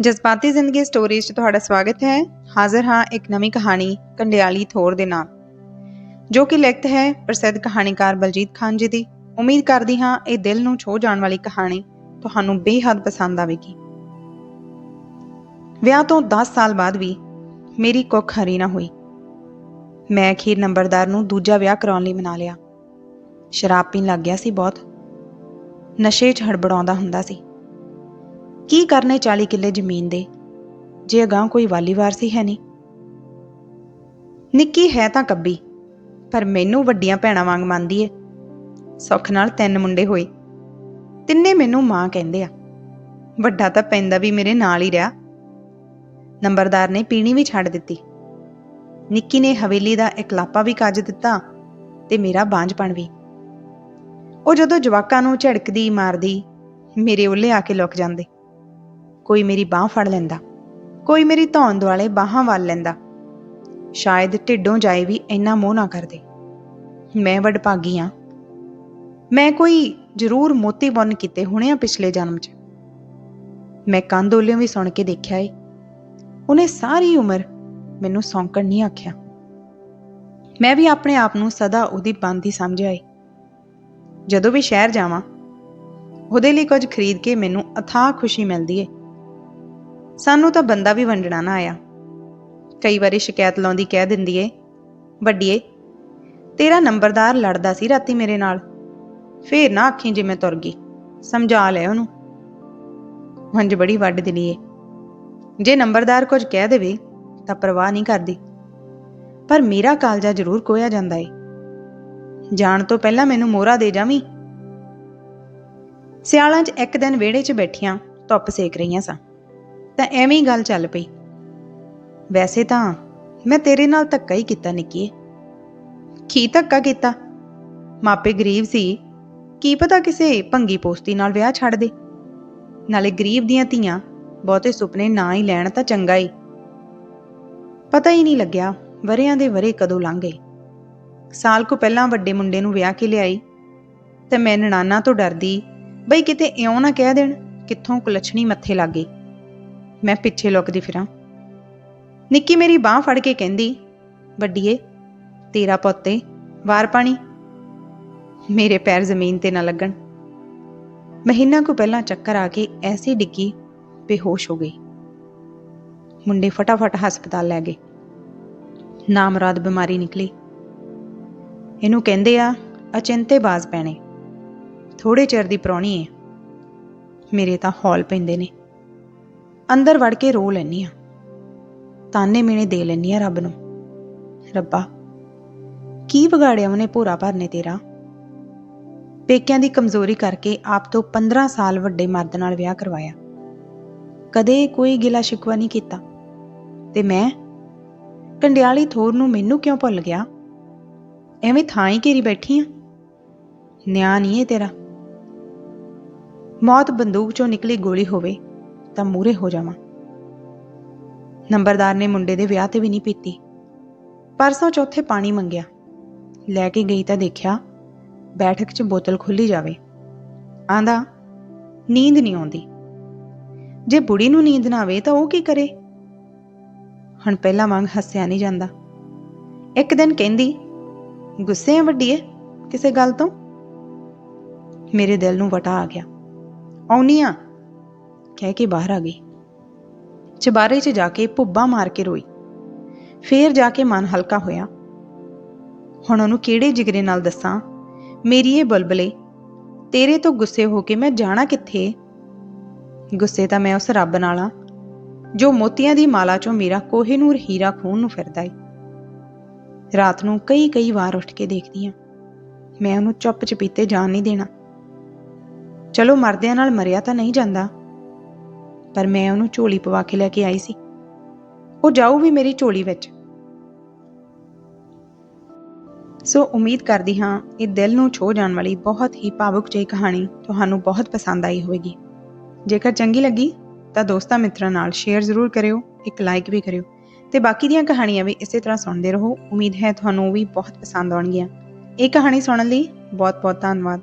ਜਜ਼ਬਾਤੀ ਜ਼ਿੰਦਗੀ ਸਟੋਰੀਜ਼ 'ਚ ਤੁਹਾਡਾ ਸਵਾਗਤ ਹੈ। ਹਾਜ਼ਰ ਹਾਂ ਇੱਕ ਨਵੀਂ ਕਹਾਣੀ, ਕੰਡਿਆਲੀ ਥੋਰ ਦੇ ਨਾਲ। ਜੋ ਕਿ ਲਿਖਤ ਹੈ ਪ੍ਰਸਿੱਧ ਕਹਾਣੀਕਾਰ ਬਲਜੀਤ ਖਾਨ ਜੀ ਦੀ। ਉਮੀਦ ਕਰਦੀ ਹਾਂ ਇਹ ਦਿਲ ਨੂੰ ਛੋਹ ਜਾਣ ਵਾਲੀ ਕਹਾਣੀ ਤੁਹਾਨੂੰ ਬੇਹੱਦ ਪਸੰਦ ਆਵੇਗੀ। ਵਿਆਹ ਤੋਂ 10 ਸਾਲ ਬਾਅਦ ਵੀ ਮੇਰੀ ਕੁੱਖ ਹਰੀ ਨਾ ਹੋਈ। ਮੈਂ ਅਖੀਰ ਨੰਬਰਦਾਰ ਨੂੰ ਦੂਜਾ ਵਿਆਹ ਕਰਾਉਣ ਲਈ ਮਨਾ ਲਿਆ। ਸ਼ਰਾਬ ਪੀਣ ਲੱਗ ਗਿਆ ਸੀ ਬਹੁਤ। ਨਸ਼ੇ 'ਚ ਹੜਬੜਾਉਂਦਾ ਹੁੰਦਾ ਸੀ। ਕੀ ਕਰਨੇ 40 ਕਿੱਲੇ ਜ਼ਮੀਨ ਦੇ? ਜੇ ਅਗਾਂ ਕੋਈ ਵਾਲੀਵਾਰ ਸੀ ਹੈ ਨਹੀਂ। ਨਿੱਕੀ ਹੈ ਤਾਂ ਕੱਬੀ, ਪਰ ਮੈਨੂੰ ਵੱਡੀਆਂ ਭੈਣਾਂ ਵਾਂਗ ਮੰਨਦੀ ਏ। ਸੁੱਖ ਨਾਲ ਤਿੰਨ ਮੁੰਡੇ ਹੋਏ। ਤਿੰਨੇ ਮੈਨੂੰ ਮਾਂ ਕਹਿੰਦੇ ਆ। ਵੱਡਾ ਤਾਂ ਪੈਂਦਾ ਵੀ ਮੇਰੇ ਨਾਲ ਹੀ ਰਿਹਾ। ਨੰਬਰਦਾਰ ਨੇ ਪੀਣੀ ਵੀ ਛੱਡ ਦਿੱਤੀ। ਨਿੱਕੀ ਨੇ ਹਵੇਲੀ ਦਾ ਇਕਲਾਪਾ ਵੀ ਕੱਜ ਦਿੱਤਾ ਤੇ ਮੇਰਾ ਬਾਂਝਪਣ ਵੀ। ਉਹ ਜਦੋਂ ਜਵਾਕਾਂ ਨੂੰ ਝੜਕਦੀ, ਮਾਰਦੀ, ਮੇਰੇ ਉੱਲੇ ਆ ਕੇ ਲੁਕ ਜਾਂਦੇ। ਕੋਈ ਮੇਰੀ ਬਾਹ ਫੜ ਲੈਂਦਾ, ਕੋਈ ਮੇਰੀ ਧੌਣ ਦੁਆਲੇ ਬਾਹਾਂ ਵੱਲ ਲੈਂਦਾ। ਸ਼ਾਇਦ ਢਿੱਡੋਂ ਜਾਏ ਵੀ ਇੰਨਾ ਮੋਹ ਨਾ ਕਰਦੇ। ਮੈਂ ਵਡਭਾਗੀ ਆ। ਮੈਂ ਕੋਈ ਜ਼ਰੂਰ ਮੋਤੀ ਬੁੰਨ ਕੀਤੇ ਹੋਣੇ ਆ ਪਿਛਲੇ ਜਨਮ 'ਚ। ਮੈਂ ਕੰਦੋਲਿਓਂ ਵੀ ਸੁਣ ਕੇ ਦੇਖਿਆ ਏ। ਉਹਨੇ ਸਾਰੀ ਉਮਰ ਮੈਨੂੰ ਸੌਂਕਣ ਨਹੀਂ ਆਖਿਆ। ਮੈਂ ਵੀ ਆਪਣੇ ਆਪ ਨੂੰ ਸਦਾ ਉਹਦੀ ਬੰਦੀ ਸਮਝਿਆ ਏ। ਜਦੋਂ ਵੀ ਸ਼ਹਿਰ ਜਾਵਾਂ, ਉਹਦੇ ਲਈ ਕੁਝ ਖਰੀਦ ਕੇ ਮੈਨੂੰ ਅਥਾਹ ਖੁਸ਼ੀ ਮਿਲਦੀ ਏ। ਸਾਨੂੰ ਤਾਂ ਬੰਦਾ ਵੀ ਵੰਡਣਾ ਨਾ ਆਇਆ। ਕਈ ਵਾਰੀ ਸ਼ਿਕਾਇਤ ਲਾਉਂਦੀ ਕਹਿ ਦਿੰਦੀ ਏ, ਵੱਡੀਏ, ਤੇਰਾ ਨੰਬਰਦਾਰ ਲੜਦਾ ਸੀ ਰਾਤੀ ਮੇਰੇ ਨਾਲ। ਫੇਰ ਨਾ ਆਖੀ ਜਿਵੇਂ ਤੁਰ ਗਈ। ਸਮਝਾ ਲੈ ਉਹਨੂੰ। ਹੰਜ ਬੜੀ ਵੱਡ ਦਿਲੀ ਏ। ਜੇ ਨੰਬਰਦਾਰ ਕੁਝ ਕਹਿ ਦੇਵੇ, ਤਾਂ ਪਰਵਾਹ ਨਹੀਂ ਕਰਦੀ। ਪਰ ਮੇਰਾ ਕਾਲਜਾ ਜ਼ਰੂਰ ਕੋਇਆ ਜਾਂਦਾ ਏ। ਜਾਣ ਤੋਂ ਪਹਿਲਾਂ ਮੈਨੂੰ ਮੋਹਰਾ ਦੇ ਜਾਵੀਂ। ਸਿਆਲਾਂ 'ਚ ਇੱਕ ਦਿਨ ਵਿਹੜੇ 'ਚ ਬੈਠੀਆਂ, ਧੁੱਪ ਸੇਕ ਰਹੀਆਂ ਸਾਂ। ਤਾਂ ਐਵੇਂ ਹੀ ਗੱਲ ਚੱਲ ਪਈ। ਵੈਸੇ ਤਾਂ ਮੈਂ ਤੇਰੇ ਨਾਲ ਧੱਕਾ ਹੀ ਕੀਤਾ ਨਿੱਕੀ। ਕੀ ਧੱਕਾ ਕੀਤਾ? ਮਾਪੇ ਗਰੀਬ ਸੀ। ਕੀ ਪਤਾ ਕਿਸੇ ਭੰਗੀ ਪੋਸਤੀ ਨਾਲ ਵਿਆਹ ਛੱਡ ਦੇ। ਨਾਲੇ ਗਰੀਬ ਦੀਆਂ ਧੀਆਂ ਬਹੁਤੇ ਸੁਪਨੇ ਨਾ ਹੀ ਲੈਣ ਤਾਂ ਚੰਗਾ ਹੀ ਪਤਾ ਹੀ ਨਹੀਂ ਲੱਗਿਆ ਵਰਿਆਂ ਦੇ ਵਰੇ ਕਦੋਂ ਲੰਘ ਗਏ। ਸਾਲ ਕੁ ਪਹਿਲਾਂ ਵੱਡੇ ਮੁੰਡੇ ਨੂੰ ਵਿਆਹ ਕੇ ਲਿਆਈ। ਤੇ ਮੈਂ ਨਨਾਨਾ ਤੋਂ ਡਰਦੀ ਬਈ ਕਿਤੇ ਇਉਂ ਨਾ ਕਹਿ ਦੇਣ ਕਿੱਥੋਂ ਕੁਲਛਣੀ ਮੱਥੇ ਲੱਗ ਗਈ। ਮੈਂ ਪਿੱਛੇ ਲੁਕਦੀ ਫਿਰਾਂ। ਨਿੱਕੀ ਮੇਰੀ ਬਾਹ ਫੜ ਕੇ ਕਹਿੰਦੀ, ਵੱਡੀਏ, ਤੇਰਾ ਪੁੱਤੇ, ਵਾਰ ਪਾਣੀ। ਮੇਰੇ ਪੈਰ ਜ਼ਮੀਨ ਤੇ ਨਾ ਲੱਗਣ। ਮਹੀਨਾ ਕੁ ਪਹਿਲਾਂ ਚੱਕਰ ਆ ਕੇ ਐਸੀ ਡਿੱਗੀ, ਬੇਹੋਸ਼ ਹੋ ਗਈ। ਮੁੰਡੇ ਫਟਾਫਟ ਹਸਪਤਾਲ ਲੈ ਗਏ। ਨਾਮਰਾਦ ਬਿਮਾਰੀ ਨਿਕਲੀ। ਇਹਨੂੰ ਕਹਿੰਦੇ ਆ, ਅਚਿੰਤੇ ਬਾਜ਼ ਪੈਣੇ। ਥੋੜੇ ਚਿਰ ਦੀ ਪ੍ਰਾਣੀ ਏ। ਮੇਰੇ ਤਾਂ ਹੌਲ ਪੈਂਦੇ ਨੇ। ਅੰਦਰ ਵੜ ਕੇ ਰੋ ਲੈਨੀ ਆ ਤਾਨੇ ਮੀਣੇ ਦੇ ਲੈਨੀ ਆ ਰੱਬ ਨੂੰ। ਰੱਬਾ, ਕੀ ਵਿਗਾੜਿਆ ਉਹਨੇ ਭੋਰਾ ਭਰਨੇ ਤੇਰਾ? ਪੇਕਿਆਂ ਦੀ ਕਮਜ਼ੋਰੀ ਕਰਕੇ ਆਪ ਤੋਂ 15 ਸਾਲ ਵੱਡੇ ਮਰਦ ਨਾਲ ਵਿਆਹ ਕਰਵਾਇਆ। ਕਦੇ ਕੋਈ ਗਿਲਾ ਸ਼ਿਕਵਾ ਨਹੀਂ ਕੀਤਾ। ਤੇ ਮੈਂ? ਕੰਡਿਆਲੀ ਥੋਰ ਨੂੰ ਮੈਨੂੰ ਕਿਉਂ ਭੁੱਲ ਗਿਆ? ਐਵੇਂ ਥਾਂ ਹੀ ਘੇਰੀ ਬੈਠੀ ਆ ਨਿਆਂ ਨਹੀਂ ਏ ਤੇਰਾ। ਮੌਤ ਬੰਦੂਕ ਚੋਂ ਨਿਕਲੀ ਗੋਲੀ ਹੋਵੇ। ਤਾਂ ਮੂਰੇ ਹੋ ਜਾਵਾਂ। ਨੰਬਰਦਾਰ ਨੇ ਮੁੰਡੇ ਦੇ ਵਿਆਹ ਤੇ ਵੀ ਨਹੀਂ ਪੀਤੀ ਪਰਸੋਂ ਚੌਥੇ ਪਾਣੀ ਮੰਗਿਆ। ਲੈ ਕੇ ਗਈ ਤਾਂ ਦੇਖਿਆ, ਬੈਠਕ 'ਚ ਬੋਤਲ ਖੁੱਲੀ ਜਾਵੇ। ਆਂਦਾ ਨੀਂਦ ਨਹੀਂ ਆਉਂਦੀ। ਜੇ ਬੁੜੀ ਨੂੰ ਨੀਂਦ ਨਾ ਆਵੇ ਤਾਂ ਉਹ ਕੀ ਕਰੇ? ਹੁਣ ਪਹਿਲਾਂ ਵਾਂਗ ਹੱਸਿਆ ਨਹੀਂ ਜਾਂਦਾ। ਇੱਕ ਦਿਨ ਕਹਿੰਦੀ, ਗੁੱਸੇ ਆ ਵੱਡੀਏ, ਕਿਸੇ ਗੱਲ ਤੋਂ? ਮੇਰੇ ਦਿਲ ਨੂੰ ਵਟਾ ਆ ਗਿਆ। ਆਉਣੀ ਆ। ਕਹਿ ਕੇ ਬਾਹਰ ਆ ਗਈ। ਚਬਾਰੇ 'ਚ ਜਾ ਕੇ ਭੁੱਬਾ ਮਾਰ ਕੇ ਰੋਈ। ਫੇਰ ਜਾ ਕੇ ਮਨ ਹਲਕਾ ਹੋਇਆ। ਹੁਣ ਉਹਨੂੰ ਕਿਹੜੇ ਜਿਗਰੇ ਨਾਲ ਦੱਸਾਂ? ਮੇਰੀ ਇਹ ਬੁਲਬਲੇ, ਤੇਰੇ ਤੋਂ ਗੁੱਸੇ ਹੋ ਕੇ ਮੈਂ ਜਾਣਾ ਕਿੱਥੇ? ਗੁੱਸੇ ਤਾਂ ਮੈਂ ਉਸ ਰੱਬ ਨਾਲ ਆ ਜੋ ਮੋਤੀਆਂ ਦੀ ਮਾਲਾ ਚੋਂ ਮੇਰਾ ਕੋਹਿਨੂਰ ਹੀਰਾ ਖੂਨ ਨੂੰ ਫਿਰਦਾ ਏ। ਰਾਤ ਨੂੰ ਕਈ ਕਈ ਵਾਰ ਉੱਠ ਕੇ ਦੇਖਦੀ ਆ ਮੈਂ ਉਹਨੂੰ ਚੁੱਪ ਚਪੀਤੇ ਜਾਣ ਨਹੀਂ ਦੇਣਾ। ਚਲੋ ਮਰਦਿਆਂ ਨਾਲ ਮਰਿਆ ਤਾਂ ਨਹੀਂ ਜਾਂਦਾ। ਪਰ ਮੈਂ ਉਹਨੂੰ ਝੋਲੀ ਪਵਾ ਕੇ ਲੈ ਕੇ ਆਈ ਸੀ। ਉਹ ਜਾਊ ਵੀ ਮੇਰੀ ਝੋਲੀ ਵਿੱਚ। ਸੋ ਉਮੀਦ ਕਰਦੀ ਹਾਂ, ਇਹ ਦਿਲ ਨੂੰ ਛੋ ਜਾਣ ਵਾਲੀ ਬਹੁਤ ਹੀ ਭਾਵੁਕ ਜਿਹੀ ਕਹਾਣੀ ਤੁਹਾਨੂੰ ਬਹੁਤ ਪਸੰਦ ਆਈ ਹੋਵੇਗੀ। ਜੇਕਰ ਚੰਗੀ ਲੱਗੀ, ਤਾਂ ਦੋਸਤਾਂ ਮਿੱਤਰਾਂ ਨਾਲ ਸ਼ੇਅਰ ਜ਼ਰੂਰ ਕਰਿਓ, ਇੱਕ ਲਾਈਕ ਵੀ ਕਰਿਓ। ਤੇ ਬਾਕੀ ਦੀਆਂ ਕਹਾਣੀਆਂ ਵੀ ਇਸੇ ਤਰ੍ਹਾਂ ਸੁਣਦੇ ਰਹੋ। ਉਮੀਦ ਹੈ ਤੁਹਾਨੂੰ ਵੀ ਬਹੁਤ ਪਸੰਦ ਆਉਣਗੀਆਂ। ਇਹ ਕਹਾਣੀ ਸੁਣਨ ਲਈ ਬਹੁਤ ਬਹੁਤ ਧੰਨਵਾਦ।